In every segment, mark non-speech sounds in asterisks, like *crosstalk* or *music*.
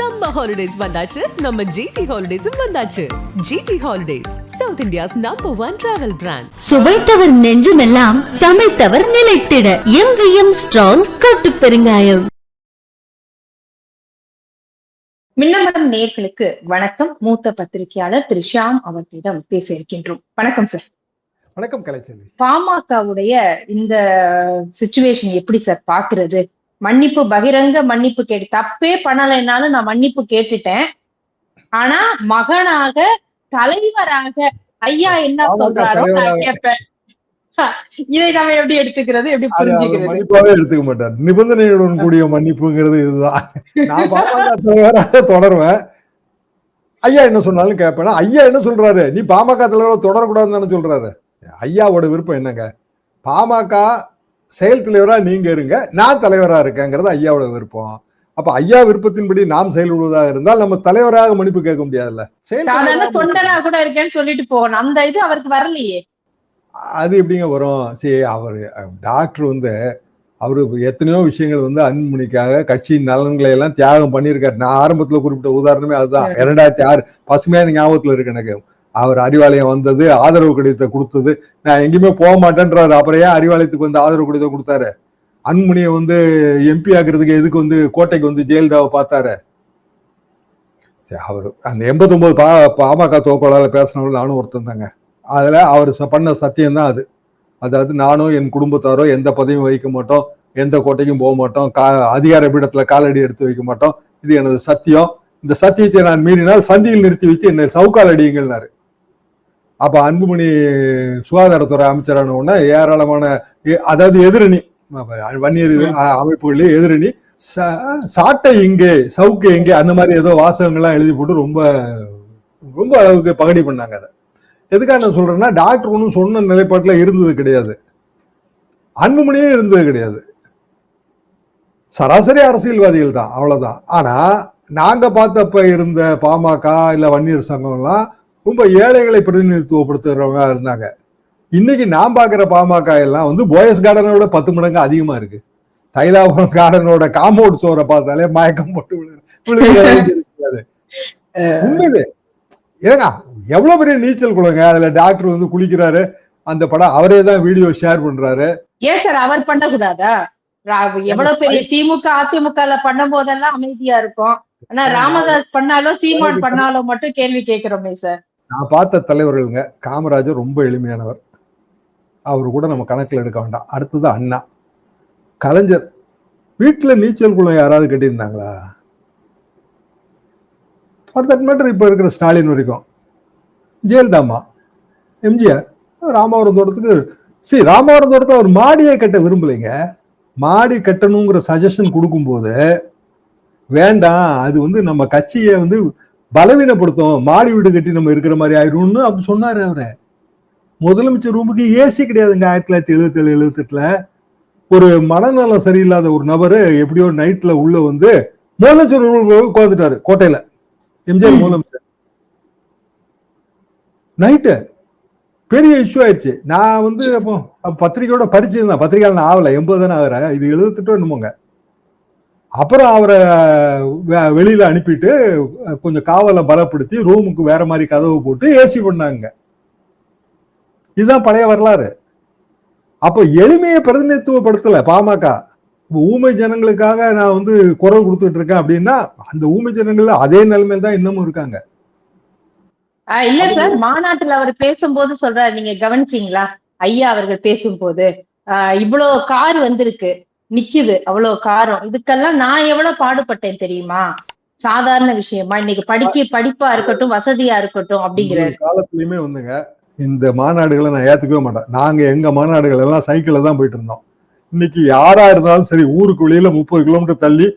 Summer holidays வந்தாச்சு. நம்ம GT ஹாலிடேஸும் வந்தாச்சு. GT holidays south India's number one travel brand சுவைத்தவர் நெஞ்சுமெல்லாம் சமைத்தவர் நிலைத்திட. எங்கேயும் ஸ்ட்ராங் கட்டு பெருங்காயம். மின்னமரம் நேர்களுக்கு வணக்கம். மூத்த பத்திரிகையாளர் திரு ஷியாம் அவர்களிடம் பேச இருக்கின்றோம். வணக்கம் சார் வணக்கம் கலைச்செல்வி. பாமகவுடைய இந்த சுச்சுவேஷன் எப்படி சார் பாக்குறது மன்னிப்பு பகிரங்க மன்னிப்பு கேட்டு தப்பே பண்ணலைனாலும் நான் மன்னிப்பு கேட்டுட்டேன். ஆனா மகனாக தலைவராக ஐயா என்ன சொல்றாரோ நான். கேட்பேன். இதை நம்ம எப்படி எடுத்துக்கிறது? எப்படி புரிஞ்சுக்கிறது? மன்னிப்பாவே எடுத்துக்க மாட்டார். நிபந்தனையுடன் கூடிய மன்னிப்புங்கிறது இதுதான். நான் பாமக தலைவராக தொடருவேன். ஐயா என்ன சொன்னாலும் கேட்பேன். ஐயா என்ன சொல்றாரு? நீ பாமக தலைவராக தொடரக்கூடாதுன்னு தானே சொல்றாரு. ஐயாவோட விருப்பம் என்னங்க? பாமக செயல் தலைவரா நீங்க இருங்க. நான் தலைவரா இருக்கேங்கிறது ஐயாவோட விருப்பம். அப்ப ஐயா விருப்பத்தின்படி நாம் செயல்படுவதாக இருந்தால் நம்ம தலைவராக மன்னிப்பு கேட்க முடியாதுல்ல. செயல் தொண்டனா கூட இருக்கேன்னு சொல்லிட்டு போகணும். அந்த இது அவருக்கு வரலையே. அது எப்படிங்க வரும்? சரி அவர் டாக்டர் வந்து அவரு எத்தனையோ விஷயங்கள் வந்து அன்புமணிக்காக கட்சியின் நலன்களை எல்லாம் தியாகம் பண்ணியிருக்காரு. நான் ஆரம்பத்துல குறிப்பிட்ட உதாரணமே அதுதான். இரண்டாயிரத்தி ஆறு பசுமையான ஞாபகத்துல இருக்கு எனக்கு. அவர் அறிவாலயம் வந்தது ஆதரவு கடிதத்தை கொடுத்தது. நான் எங்கேயுமே போக மாட்டேன்றாரு. அப்புறம் ஏன் அறிவாலயத்துக்கு வந்து ஆதரவு கடிதம் கொடுத்தாரு? அன்முனியை வந்து எம்பி ஆக்குறதுக்கு எதுக்கு வந்து கோட்டைக்கு வந்து ஜெயலலிதாவை பார்த்தாரு? சரி அவர் அந்த எண்பத்தொம்போது பா பாமக தோக்கோளால் பேசினவர்கள் நானும் ஒருத்தன் தாங்க. அதில் அவர் ச- பண்ண சத்தியம்தான் அது. அதாவது நானும் என் குடும்பத்தாரோ எந்த பதவியும் வகிக்க மாட்டோம். எந்த கோட்டைக்கும் போக மாட்டோம். கா அதிகார பீடத்தில் காலடி எடுத்து வைக்க மாட்டோம். இது எனது சத்தியம். இந்த சத்தியத்தை நான் மீறினால் சந்தியில் நிறுத்தி வைத்து என்னை சவுக்கால் அடியுங்கள்னாரு. அப்ப அன்புமணி சுகாதாரத்துறை அமைச்சரான உடனே ஏராளமான எ- அதாவது எதிரணி வன்னியர் இது- அமைப்புகளிலே எதிரணி சாட்டை இங்கே சவுக்கு எங்கே அந்த மாதிரி ஏதோ வாசகங்கள்லாம் எழுதி போட்டு ரொம்ப ரொம்ப அளவுக்கு பகடி பண்ணாங்க அதை. எதுக்காக நான் சொல்றேன்னா டாக்டர் ஒன்றும் சொன்ன நிலைப்பாட்டில் இருந்தது கிடையாது. அன்புமணியே இருந்தது கிடையாது. சராசரி அரசியல்வாதிகள் தான் அவ்வளவுதான். ஆனா நாங்க பார்த்தப்ப இருந்த பாமக இல்ல வன்னியர் சங்கம்லாம் ரொம்ப ஏழைகளை பிரதிநிதித்துவப்படுத்துறவங்க இருந்தாங்க. இன்னைக்கு நான் பார்க்குற பாமக எல்லாம் வந்து போயஸ் கார்டனோட பத்து மடங்கு அதிகமா இருக்கு. தைலாபுரம் கார்டனோட காம்பவுண்ட் சோரை பார்த்தாலே மயக்கம் போட்டு. உண்மைது ஏங்க எவ்வளவு பெரிய நீச்சல் குளங்க? அதுல டாக்டர் வந்து குளிக்கிறாரு. அந்த படம் அவரே தான் வீடியோ ஷேர் பண்றாரு. ஏன் சார் அவர் பண்ணக்கூடாதா? எவ்வளவு பெரிய திமுக அதிமுக பண்ணும் போதெல்லாம் அமைதியா இருக்கும். ஆனா ராமதாஸ் பண்ணாலும் சீமான் பண்ணாலும் மட்டும் கேள்வி கேட்கிறோமே சார். நான் பார்த்த தலைவர்களுங்க காமராஜர் ரொம்ப எளிமையானவர். அவர் கூட நம்ம கணக்கில் எடுக்க வேண்டாம். அடுத்தது அண்ணா. கலைஞர் வீட்டுல நீச்சல் குளம் யாராவது கட்டியிருந்தாங்களா? ஃபார் தட் மேட்டர் இப்போ இருக்கிற ஸ்டாலின் வரைக்கும். ஜெயலலிதாமா எம்ஜிஆர் ராமாவரம் தோட்டத்துக்கு சரி ராமாவரம் தோட்டத்தை அவர் மாடியை கட்ட விரும்பலைங்க. மாடி கட்டணுங்கிற சஜஷன் கொடுக்கும்போது வேண்டாம் அது வந்து நம்ம கட்சியை வந்து பலவீனப்படுத்தும் மாடி வீடு கட்டி நம்ம இருக்கிற மாதிரி ஆயிடும்னு அப்படி சொன்னாரு அவரு. முதலமைச்சர் ரூமுக்கு ஏசி கிடையாதுங்க ஆயிரத்தி தொள்ளாயிரத்தி எழுபத்தி ஏழு எழுபத்தெட்டுல ஒரு மனநலம் சரியில்லாத ஒரு நபரு எப்படியோ நைட்ல உள்ள வந்து முதலமைச்சர் உட்காந்துட்டாரு கோட்டையில. எம்ஜிஆர். முதலமைச்சர். நைட்டு பெரிய இஷ்யூ ஆயிடுச்சு. நான் வந்து அப்போ பத்திரிக்கையோட படிச்சிருந்தேன். பத்திரிக்கையாளர் நான் ஆகல. எண்பது தானே ஆகுறேன். இது எழுபத்தெட்டோ என்னமோங்க? அப்புறம் அவரை வெ- வெளியில அனுப்பிட்டு கொஞ்சம் காவலை பலப்படுத்தி ரூமுக்கு வேற மாதிரி கதவு போட்டு ஏசி பண்ணாங்க. இதுதான் பழைய வரலாறு. அப்போ எளிமையை பிரதிநிதித்துவப்படுத்தல பாமக. ஊமை ஜனங்களுக்காக நான் வந்து குரல் கொடுத்துட்டு இருக்கேன் அப்படின்னா அந்த ஊமை ஜனங்கள்ல அதே நிலைமையில தான் இன்னமும் இருக்காங்க. ஆஹ் இல்ல சார். மாநாட்டுல அவர் பேசும்போது சொல்றாரு. நீங்க கவனிச்சீங்களா? ஐயா அவர்கள் பேசும்போது. இவ்வளவு கார் வந்திருக்கு. நிக்குது அவ்வளவு காரம். இதுக்கெல்லாம் நான் எவ்வளவு பாடுபட்டேன் தெரியுமா? சாதாரண விஷயமா. இன்னைக்கு படிக்க படிப்பா இருக்கட்டும் வசதியா இருக்கட்டும் அப்படிங்கிற காலத்துலயுமே வந்துங்க இந்த மாநாடுகளை நான் ஏத்துக்கவே மாட்டேன். நாங்க எங்க மாநாடுகள் எல்லாம் சைக்கிள்ல தான் போயிட்டு இருந்தோம். இன்னைக்கு யாரா இருந்தாலும் சரி ஊருக்கு வெளியில முப்பது கிலோமீட்டர் தள்ளி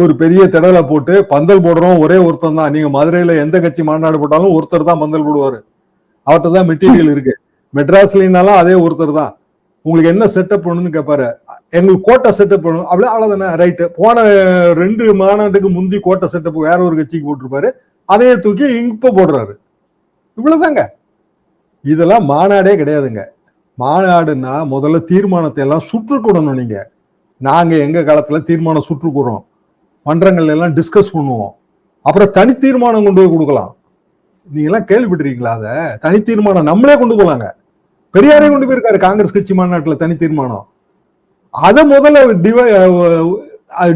ஒரு பெரிய திடலை போட்டு பந்தல் போடுறோம். ஒரே ஒருத்தன் தான். நீங்க மதுரையில எந்த கட்சி மாநாடு போட்டாலும் ஒருத்தர் தான் பந்தல் போடுவாரு. அவர்கிட்ட தான் மெட்டீரியல் இருக்கு. மெட்ராஸ்லனாலும் அதே ஒருத்தர் தான். உங்களுக்கு என்ன செட்டப் பண்ணணும்னு கேட்பாரு எங்களுக்கு கோட்டை செட்டப் பண்ணணும் அவ்வளவு அவ்வளவுதானே ரைட்டு போன ரெண்டு மாநாட்டுக்கு முந்தி கோட்டை செட்டப் வேற ஒரு கட்சிக்கு போட்டிருப்பாரு. அதையே தூக்கி இப்ப போடுறாரு. இவ்வளவுதாங்க. இதெல்லாம் மாநாடே கிடையாதுங்க. மாநாடுன்னா முதல்ல தீர்மானத்தை எல்லாம் சுற்றுக்கூடணும் நீங்க. நாங்க எங்க காலத்துல தீர்மானம் சுற்றுக்கூறோம். மன்றங்கள்ல எல்லாம் டிஸ்கஸ் பண்ணுவோம். அப்புறம் தனி தீர்மானம் கொண்டு போய் கொடுக்கலாம். நீங்க எல்லாம் கேள்விப்பட்டிருக்கீங்களா அதை? தனி தீர்மானம் நம்மளே கொண்டு போகலாங்க பெரியாரே கொண்டு போயிருக்காரு காங்கிரஸ் கட்சி மாநாட்டுல தனி தீர்மானம். அதை முதல்ல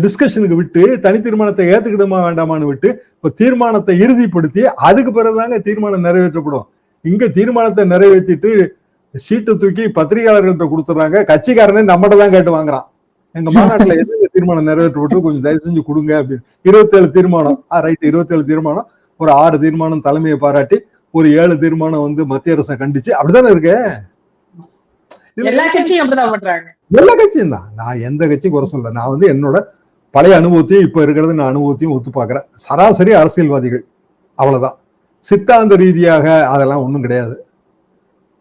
டிஸ்கஷனுக்கு விட்டு தனி தீர்மானத்தை ஏத்துக்கிடுமா வேண்டாமான்னு விட்டு இப்போ தீர்மானத்தை இறுதிப்படுத்தி அதுக்கு பிறகுதாங்க தீர்மானம் நிறைவேற்றப்படும். இங்க தீர்மானத்தை நிறைவேற்றிட்டு சீட்டை தூக்கி பத்திரிகையாளர்கள்ட்ட கொடுத்துறாங்க கட்சிக்காரனே நம்மகிட்ட தான் கேட்டு வாங்குறான். எங்க மாநாட்டுல *laughs* எந்த தீர்மானம் நிறைவேற்றப்பட்டு கொஞ்சம் தயவு செஞ்சு கொடுங்க அப்படின்னு. இருபத்தேழு தீர்மானம். ரைட் இருபத்தேழு தீர்மானம். ஒரு ஆறு தீர்மானம் தலைமையை பாராட்டி ஒரு ஏழு தீர்மானம் வந்து மத்திய அரசை கண்டிச்சு அப்படித்தானே இருக்கு? எல்லா கட்சியும் தான். நான் எந்த கட்சியும் குறை சொல்ல நான் வந்து என்னோட பழைய அனுபவத்தையும் இப்ப இருக்கிறது நான் அனுபவத்தையும் ஒத்து பார்க்கிறேன். சராசரி அரசியல்வாதிகள் அவ்வளவுதான். சித்தாந்த ரீதியாக அதெல்லாம் ஒண்ணும் கிடையாது.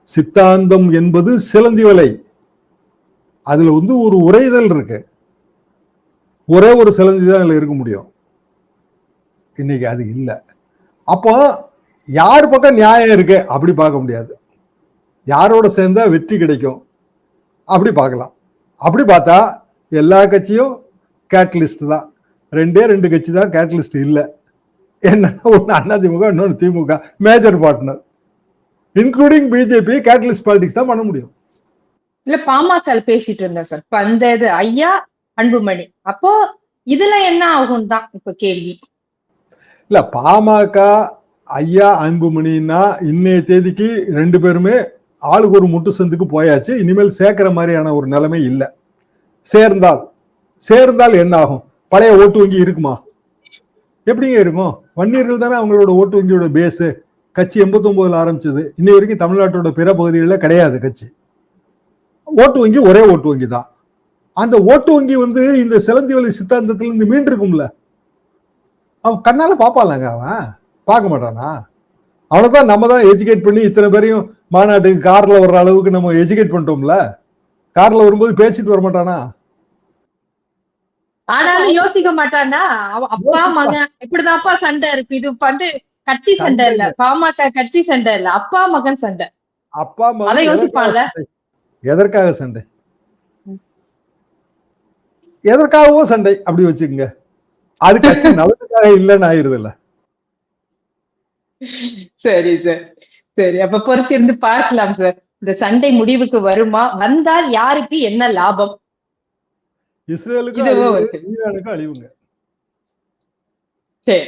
சித்தாந்தம் என்பது சிலந்தி வலை. அதுல வந்து ஒரு உரைதல் இருக்கு. ஒரே ஒரு சிலந்தி தான் அதுல இருக்க முடியும். இன்னைக்கு அது இல்லை. அப்போ யார் பக்கம் நியாயம் இருக்கு? அப்படி பார்க்க முடியாது. யாரோட சேர்ந்தா வெற்றி கிடைக்கும்? அப்படி பார்க்கலாம். அப்படி பார்த்தா எல்லா கட்சியும் கேட்டலிஸ்ட் தான். ரெண்டே ரெண்டு கட்சி தான் கேட்டலிஸ்ட் இல்லை. என்னன்னா ஒன்று அதிமுக இன்னொன்று DMK. Major partner including BJP catalyst politics தான் பண்ண முடியும். இல்ல பாமக பேசிட்டு இருந்தேன் சார். அந்த இது ஐயா அன்புமணி. அப்போ இதுல என்ன ஆகும் தான் இப்ப கேள்வி. இல்ல பாமக ஐயா அன்புமணின்னா இன்னைய தேதிக்கு ரெண்டு பேருமே ஆளுக்கு ஒரு முட்டு சந்துக்கு போயாச்சு. இனிமேல் சேர்க்கிற மாதிரியான ஒரு நிலைமை இல்லை. சேர்ந்தால் சேர்ந்தால் என்ன ஆகும் பழைய ஓட்டு வங்கி இருக்குமா? எப்படிங்க இருக்கும்? வன்னியர்கள் தானே அவங்களோட ஓட்டு வங்கியோட பேஸு கட்சி எண்பத்தொம்போதில் ஆரம்பிச்சது. இன்னை வரைக்கும் தமிழ்நாட்டோட பிற பகுதிகளில் கிடையாது கட்சி. ஓட்டு வங்கி ஒரே ஓட்டு வங்கி தான். அந்த ஓட்டு வங்கி வந்து இந்த சிலந்தி வழி சித்தாந்தத்துல இருந்து மீண்டிருக்கும்ல. அவன் கண்ணால பாப்பாலாங்க அவன். பார்க்க மாட்டானா? அவனைதான் நம்ம தான் எஜுகேட் பண்ணி இத்தனை பேரையும் மாநாட்டுக்கு கார்ல வர்ற அளவுக்கு நம்ம எஜுகேட் பண்ணிட்டோம்ல? கார்ல வரும்போது பேசிட்டு வர மாட்டானா? ஆனாலும் யோசிக்க மாட்டானா? அப்பா மகன் இப்படிதான்ப்பா சண்டை இருக்கு. இது வந்து கட்சி சண்டை இல்ல. பாமக கட்சி சண்டை இல்ல. அப்பா மகன் சண்டை. அப்பா மகன் யோசிப்பான்ல? எதற்காக சண்டை? எதற்காக சண்டை? எதற்காகவோ சண்டை. அப்படி வச்சுக்கோங்க. அது கட்சி *laughs* நலனுக்காக இல்லைன்னு ஆயிருது இல்ல. சரி சார் சரி அப்ப பொறுத்திருந்து பார்க்கலாம் சார் இந்த சண்டை முடிவுக்கு வருமா? வந்தால் யாருக்கு என்ன லாபம்? இஸ்ரேலுக்கு அழிவுங்க. சரி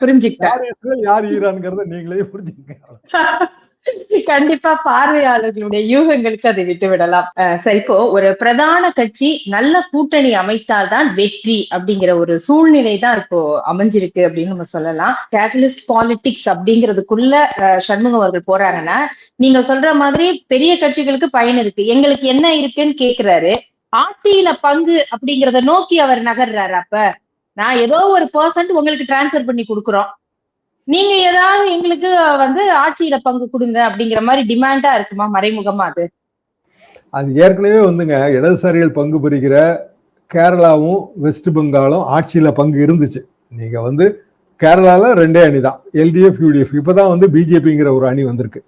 புரிஞ்சுக்கிட்டேன். யார் ஈரான்ங்கிறத நீங்களே புரிஞ்சுக்கங்க. *laughs* கண்டிப்பா பார்வையாளர்களுடைய யூகங்களுக்கு அதை விட்டு விடலாம் அஹ் சரி இப்போ ஒரு பிரதான கட்சி நல்ல கூட்டணி அமைத்தால்தான் வெற்றி அப்படிங்கிற ஒரு சூழ்நிலை தான் இப்போ அமைஞ்சிருக்கு அப்படின்னு நம்ம சொல்லலாம். கேட்டலிஸ்ட் பாலிடிக்ஸ் அப்படிங்கிறதுக்குள்ள அஹ், சண்முகம் அவர்கள் போறாங்கன்னா நீங்க சொல்ற மாதிரி பெரிய கட்சிகளுக்கு பயன் இருக்கு. எங்களுக்கு என்ன இருக்குன்னு கேக்குறாரு. ஆட்சியில பங்கு அப்படிங்கறத நோக்கி அவர் நகர்றாரு அப்ப. நான் ஏதோ ஒரு பர்சன்ட் உங்களுக்கு டிரான்ஸ்ஃபர் பண்ணி கொடுக்குறோம். நீங்க ஏதாவது எங்களுக்கு வந்து ஆட்சியில பங்கு கொடுங்க அப்படிங்கிற மாதிரி டிமாண்டா இருக்குமா? மறைமுகமா அது? அது ஏற்கனவே வந்துங்க. இடதுசாரிகள் பங்கு பெறுகிற கேரளாவும் வெஸ்ட் பெங்காலும் ஆட்சியில பங்கு இருந்துச்சு. நீங்க வந்து கேரளால ரெண்டே அணி தான். எல்டிஎஃப் யூடிஎஃப் இப்பதான் வந்து பிஜேபிங்கிற ஒரு அணி வந்திருக்கு.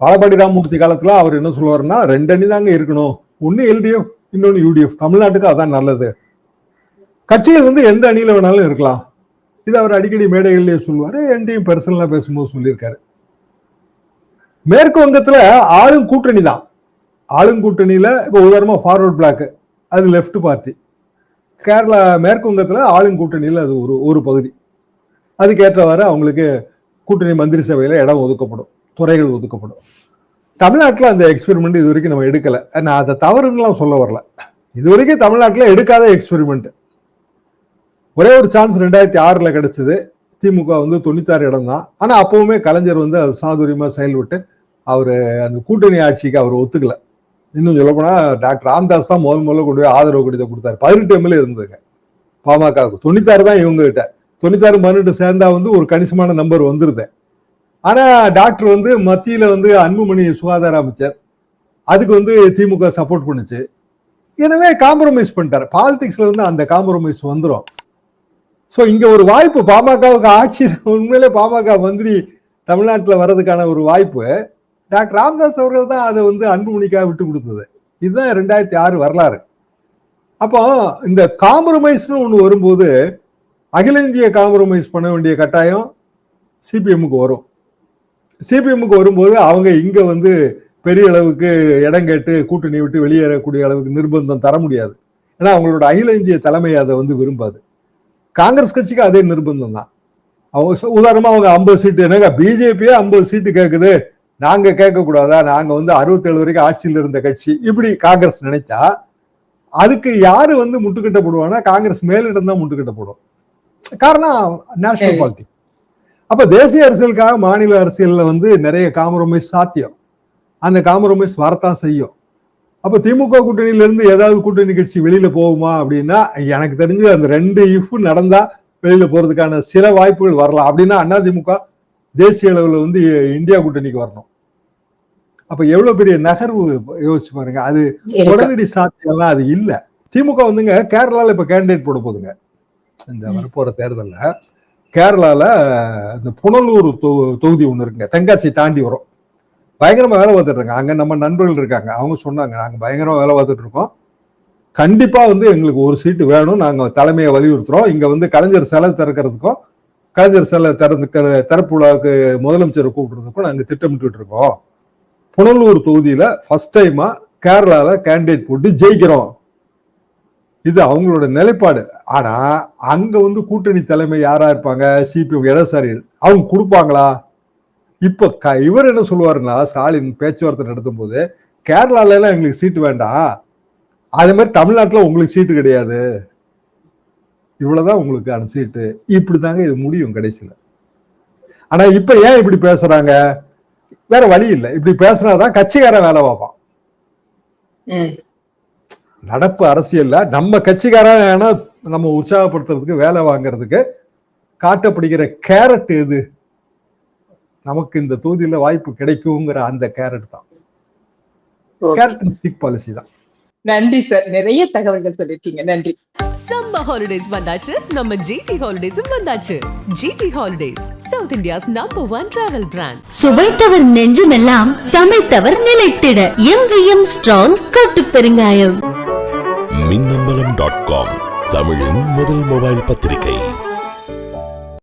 வாழப்பாடி ராமமூர்த்தி காலத்துல அவர் என்ன சொல்லுவாருன்னா ரெண்டு அணி தாங்க இருக்கணும். ஒன்னு எல்டிஎஃப் இன்னொன்னு யூடிஎஃப் தமிழ்நாட்டுக்கு அதான் நல்லது. கட்சிகள் வந்து எந்த அணியில வேணாலும் இருக்கலாம். இது அவர் அடிக்கடி மேடைகள்லேயே சொல்லுவார் என்கிட்டயும் பர்சனலாக பேசும்போது சொல்லியிருக்காரு. மேற்கு வங்கத்துல ஆளும் கூட்டணி தான் ஆளுங்கூட்டணியில இப்போ உதாரணமாக ஃபார்வர்ட் பிளாக்கு அது லெஃப்ட் பார்ட்டி கேரளா மேற்கு வங்கத்துல ஆளுங்கூட்டணியில அது ஒரு ஒரு பகுதி. அதுக்கேற்றவாறு அவங்களுக்கு கூட்டணி மந்திரி சபையில் இடம் ஒதுக்கப்படும் துறைகள் ஒதுக்கப்படும். தமிழ்நாட்டில் அந்த எக்ஸ்பெரிமெண்ட் இது வரைக்கும் நம்ம எடுக்கலை. நான் அதை தவறுன்னுலாம் சொல்ல வரல. இது வரைக்கும் தமிழ்நாட்டில் எடுக்காத எக்ஸ்பெரிமெண்ட்டு ஒரே ஒரு சான்ஸ் ரெண்டாயிரத்தி ஆறில் கிடைச்சது. திமுக வந்து தொண்ணூத்தாறு இடம் தான் ஆனால் அப்போவுமே கலைஞர் வந்து அது சாதுரியமாக செயல்பட்டு அவர் அந்த கூட்டணி ஆட்சிக்கு அவர் ஒத்துக்கல. இன்னும் சொல்ல டாக்டர் ராம்தாஸ் தான் முதல் முதல்ல கொண்டு போய் ஆதரவு கடிதம் கொடுத்தாரு. பதினெட்டு எம்எல்ஏ இருந்ததுங்க. பாமகவுக்கு. தொண்ணூத்தாறு தான் இவங்க கிட்ட தொண்ணூத்தாறு பதினெட்டு சேர்ந்தா வந்து ஒரு கணிசமான நம்பர் வந்துருது. ஆனால் டாக்டர் வந்து மத்தியில் வந்து அன்புமணி சுகாதார அமைச்சர். அதுக்கு வந்து திமுக சப்போர்ட் பண்ணுச்சு. எனவே காம்ப்ரமைஸ் பண்ணிட்டார். பாலிடிக்ஸில் வந்து அந்த காம்ப்ரமைஸ் வந்துடும் ஸோ இங்கே ஒரு வாய்ப்பு பாமகவுக்கு ஆட்சி உண்மையிலே பாமக மந்திரி தமிழ்நாட்டில் வர்றதுக்கான ஒரு வாய்ப்பு. டாக்டர் ராமதாஸ் அவர்கள் தான் அதை வந்து அன்புமணிக்காக விட்டு கொடுத்தது. இதுதான் ரெண்டாயிரத்தி ஆறு வரலாறு. அப்போ இந்த காம்ப்ரமைஸ்னு ஒன்று வரும்போது அகில இந்திய காம்ப்ரமைஸ் பண்ண வேண்டிய கட்டாயம் சிபிஎம்முக்கு வரும். சிபிஎம்முக்கு வரும்போது அவங்க இங்கே வந்து பெரிய அளவுக்கு இடம் கேட்டு கூட்டணி விட்டு வெளியேறக்கூடிய அளவுக்கு நிர்பந்தம் தர முடியாது. ஏன்னா அவங்களோட அகில இந்திய தலைமை அதை வந்து விரும்பாது. காங்கிரஸ் கட்சிக்கு அதே நிர்பந்தம் தான் அவங்க உதாரணமா அவங்க ஐம்பது சீட்டு என்னங்க பிஜேபியே ஐம்பது சீட்டு கேட்குது நாங்க கேட்க கூடாதா நாங்க வந்து அறுபத்தேழு வரைக்கும் ஆட்சியில் இருந்த கட்சி. இப்படி காங்கிரஸ் நினைச்சா அதுக்கு யாரு வந்து முட்டுக்கட்டை போடுவாங்கன்னா காங்கிரஸ் மேலிடம் தான் முட்டுக்கட்டை போடும். காரணம் நேஷனல் சரி. பாலிட்டிக்ஸ் அப்ப தேசிய அரசியலுக்காக மாநில அரசியல்ல வந்து நிறைய காம்ப்ரமைஸ் சாத்தியம். அந்த காம்ப்ரமைஸ் வரத்தான் செய்யும். அப்ப திமுக கூட்டணியில இருந்து ஏதாவது கூட்டணி கட்சி வெளியில போகுமா அப்படின்னா எனக்கு தெரிஞ்சு அந்த ரெண்டு இஃப் நடந்தா வெளியில போறதுக்கான சில வாய்ப்புகள் வரலாம். அப்படின்னா அதிமுக தேசிய அளவுல வந்து இந்தியா கூட்டணிக்கு வரணும். அப்ப எவ்வளவு பெரிய நகர்வு யோசிச்சு பாருங்க. அது. உடனடி சாத்தியம்லாம் அது இல்ல. திமுக வந்துங்க கேரளால இப்ப கேண்டிடேட் போட போகுதுங்க. இந்த ம். வரப்போற தேர்தல்ல கேரளால இந்த புனலூர் தொகுதி ஒண்ணு இருக்குங்க. தென்காசி தாண்டி வரும். பயங்கரமா வேலை பார்த்துட்டு இருக்காங்க. அங்க நம்ம நண்பர்கள் இருக்காங்க. அவங்க சொன்னாங்க நாங்க பயங்கரமா வேலை பார்த்துட்டு இருக்கோம். கண்டிப்பா வந்து எங்களுக்கு ஒரு சீட்டு வேணும். நாங்க தலைமையை வலியுறுத்துறோம். இங்க வந்து கலைஞர் சிலை திறக்கிறதுக்கும் கலைஞர் சிலை திறந்து திறப்பு விழாவுக்கு முதலமைச்சரை கூப்பிடுறதுக்கும் நாங்க திட்டமிட்டு இருக்கோம். புனலூர் தொகுதியில ஃபர்ஸ்ட் டைமா கேரளால கேண்டிடேட் போட்டு ஜெயிக்கிறோம். இது அவங்களோட நிலைப்பாடு. ஆனா அங்க வந்து கூட்டணி தலைமை யாரா இருப்பாங்க? சிபிஎம் இடசாரி அவங்க கொடுப்பாங்களா? இப்ப க- இவர் என்ன சொல்லுவாருன்னா ஸ்டாலின் பேச்சுவார்த்தை நடத்தும் போது கேரளால எல்லாம் எங்களுக்கு சீட்டு வேண்டாம் அதே மாதிரி தமிழ்நாட்டுல உங்களுக்கு சீட்டு கிடையாது. இவ்வளவுதான் உங்களுக்கான சீட்டு. இப்படிதாங்க இது முடியும் கடைசியில. ஆனா இப்ப ஏன் இப்படி பேசுறாங்க? வேற வழி இல்லை. இப்படி பேசுனாதான் கட்சிக்காரன் வேலை பார்ப்பான். நடப்பு அரசியல்ல நம்ம கட்சிக்காரன் வேணா நம்ம உற்சாகப்படுத்துறதுக்கு வேலை வாங்குறதுக்கு காட்டப்படுகிற கேரட் எது? நமக்கு இந்த தொகுதியில வாய்ப்பு கிடைக்குங்கிற அந்த கேரட் தான். கேரட் அண்ட் ஸ்டிக் பாலிசி தான். நன்றி சார் நிறைய தகவல்கள் சொல்லிருக்கீங்க நன்றி. சம்ம ஹாலிடேஸ் வந்தாச்சு. நம்ம ஜிடி ஹாலிடேஸும் வந்தாச்சு. GT holidays south India's number one travel brand சுவைத்தவர் நெஞ்சுமெல்லாம் சமைத்தவர் நிலைத்திட. எங்கேயும் ஸ்ட்ராங் கட்டு பெருங்காயம் மின்னம்பலம் டாட் காம் தமிழின் முதல் மொபைல் பத்திரிகை.